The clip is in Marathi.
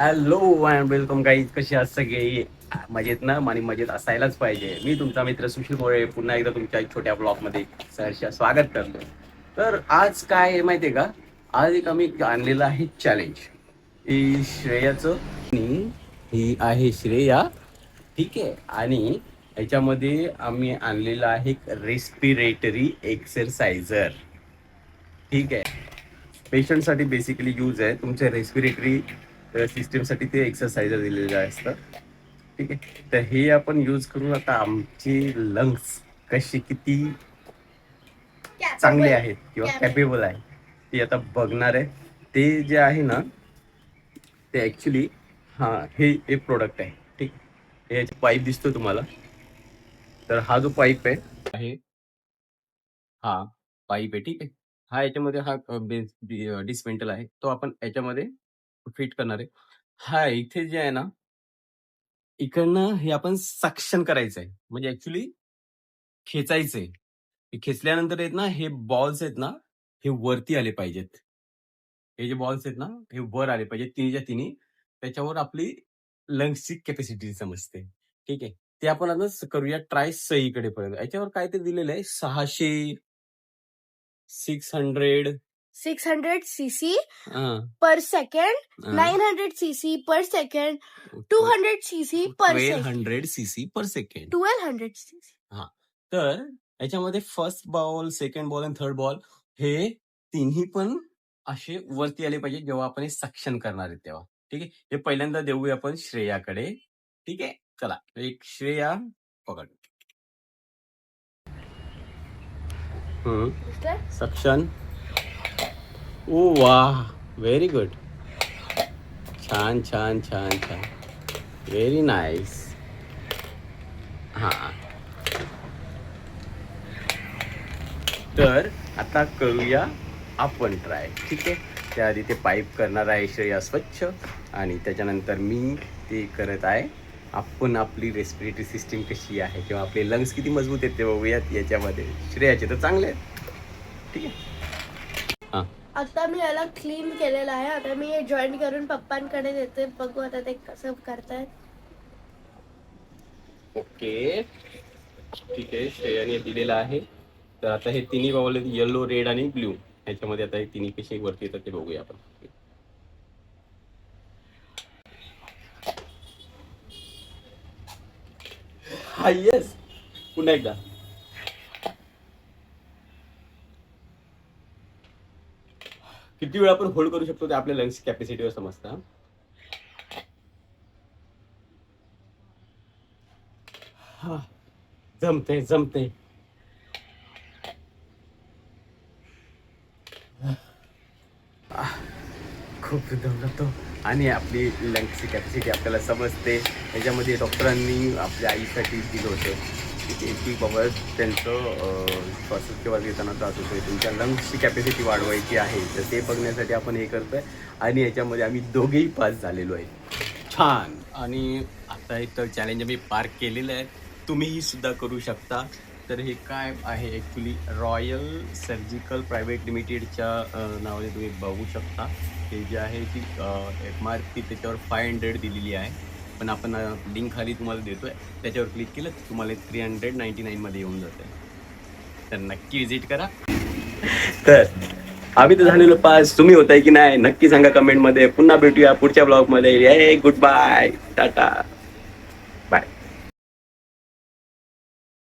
हॅलो अँड वेलकम गाईज कशी आज सगळे? मजेत ना? आणि मजेत असायलाच पाहिजे. मी तुमचा मित्र सुशील मोळे पुन्हा एकदा तुमच्या छोट्या ब्लॉगमध्ये सहर्ष स्वागत करतो. तर आज काय आहे माहितीये का? आज एक आम्ही आणलेलं आहे चॅलेंज ही श्रेयाचं. ही आहे श्रेया. ठीक आहे. आणि याच्यामध्ये आम्ही आणलेलं आहे एक रेस्पिरेटरी एक्सरसाइजर ठीक आहे. पेशंटसाठी बेसिकली यूज आहे. तुमचे रेस्पिरेटरी सिस्टीमसाठी ते एक्सरसाइजर दिलेलं असतं ठीक आहे. तर हे आपण यूज करून आता आमची लंग्स कशी किती चांगले आहेत किंवा कॅपेबल आहे ते आता बघणार आहे. ते जे आहे ना ते ॲक्च्युली हां हे एक प्रोडक्ट आहे. ठीक हे याचे पाईप दिसतो तुम्हाला. तर हा जो पाईप आहे. आहे. हा पाईप आहे. ठीक आहे. हा याच्यामध्ये हा डिसमेंटल आहे. तो आपण याच्यामध्ये फिट करणार आहे. हा इथे जे आहे ना इकडनं हे आपण सक्शन करायचं आहे. म्हणजे ऍक्च्युली खेचायचंय खेचल्यानंतर आहेत ना हे बॉल्स आहेत ना हे वरती आले पाहिजेत. हे जे बॉल्स आहेत ना हे वर आले पाहिजेत तिन्हीच्या तिन्ही. त्याच्यावर आपली लंग्सची कॅपॅसिटी समजते. ठीक आहे. ते आपण आता स- करूया ट्राय सईकडे पर्यंत. याच्यावर काय ते दिलेलं आहे? सहाशे six hundred six hundred CC per second nine hundred CC per second two hundred CC per twelve second. Hundred C C per second. Twelve hundred CC. तर याच्यामध्ये फर्स्ट बॉल सेकंड बॉल आणि थर्ड बॉल हे तिन्ही पण असे वरती आले पाहिजे जेव्हा आपण हे सक्शन करणार आहे तेव्हा. ठीक आहे? हे पहिल्यांदा देऊया आपण श्रेयाकडे. ठीक आहे? चला. एक श्रेया पकड. सक्शन ओ वा व्हेरी गुड छान छान छान छान. व्हेरी नाईस हां. तर आता करूया आपण ट्राय ठीक आहे? त्याआधी ते पाईप करणार आहे श्रेया स्वच्छ आणि त्याच्यानंतर मी ते करत आहे. आपण आपली रेस्पिरेटरी सिस्टीम कशी आहे किंवा आपले लंग्स किती मजबूत आहेत ते बघूयात याच्यामध्ये. श्रेयाचे तर चांगले आहेत. ठीक आहे? आता मी याला क्लीन केलेलं आहे. आता मी हे जॉईन करून पप्पांकडे देते. बघू आता ते कसं करतायत. ओके. ठीक आहे श्रेयाने दिलेलं आहे. तर आता हे तिन्ही बाउल येलो रेड आणि ब्ल्यू ह्याच्यामध्ये आता हे तिन्ही कसे वरती येतात ते बघूया आपण. हा येस पुन्हा एकदा. किती वेळ आपण होल्ड करू शकतो ते आपल्या लंग्स कॅपॅसिटीवर समजतं हा? जमते जमते खूप दम आणि आपली लंग्सची कॅपॅसिटी आपल्याला समजते. त्याच्यामध्ये डॉक्टरांनी आपल्या आईसाठी दिलं होतं. की की बाबा त्यांचं श्वासोच्छवास घेताना त्रास होतोय. तुमच्या लंग्सची कॅपॅसिटी वाढवायची आहे. तर ते बघण्यासाठी आपण हे करतोय. आणि याच्यामध्ये आम्ही दोघेही पास झालेलो आहे. छान. आणि आता एक तर चॅलेंज आम्ही पार केलेलं आहे तुम्हीही सुद्धा करू शकता. तर हे काय आहे ॲक्च्युली रॉयल सर्जिकल प्रायव्हेट लिमिटेडच्या नावाने तुम्ही बघू शकता. हे जे आहे ती एम आर पी त्याच्यावर फाय हंड्रेड दिलेली आहे. पण आपण लिंक खाली तुम्हाला देतोय. त्याच्यावर क्लिक केलं तुम्हाला थ्री हंड्रेड नाईन्टी नाईनमध्ये येऊन जाते तर नक्की विजिट करा. तर आम्ही तर झालेलो पास. तुम्ही होताय की नाही नक्की सांगा कमेंटमध्ये पुन्हा भेटूया पुढच्या ब्लॉगमध्ये गुड बाय टाटा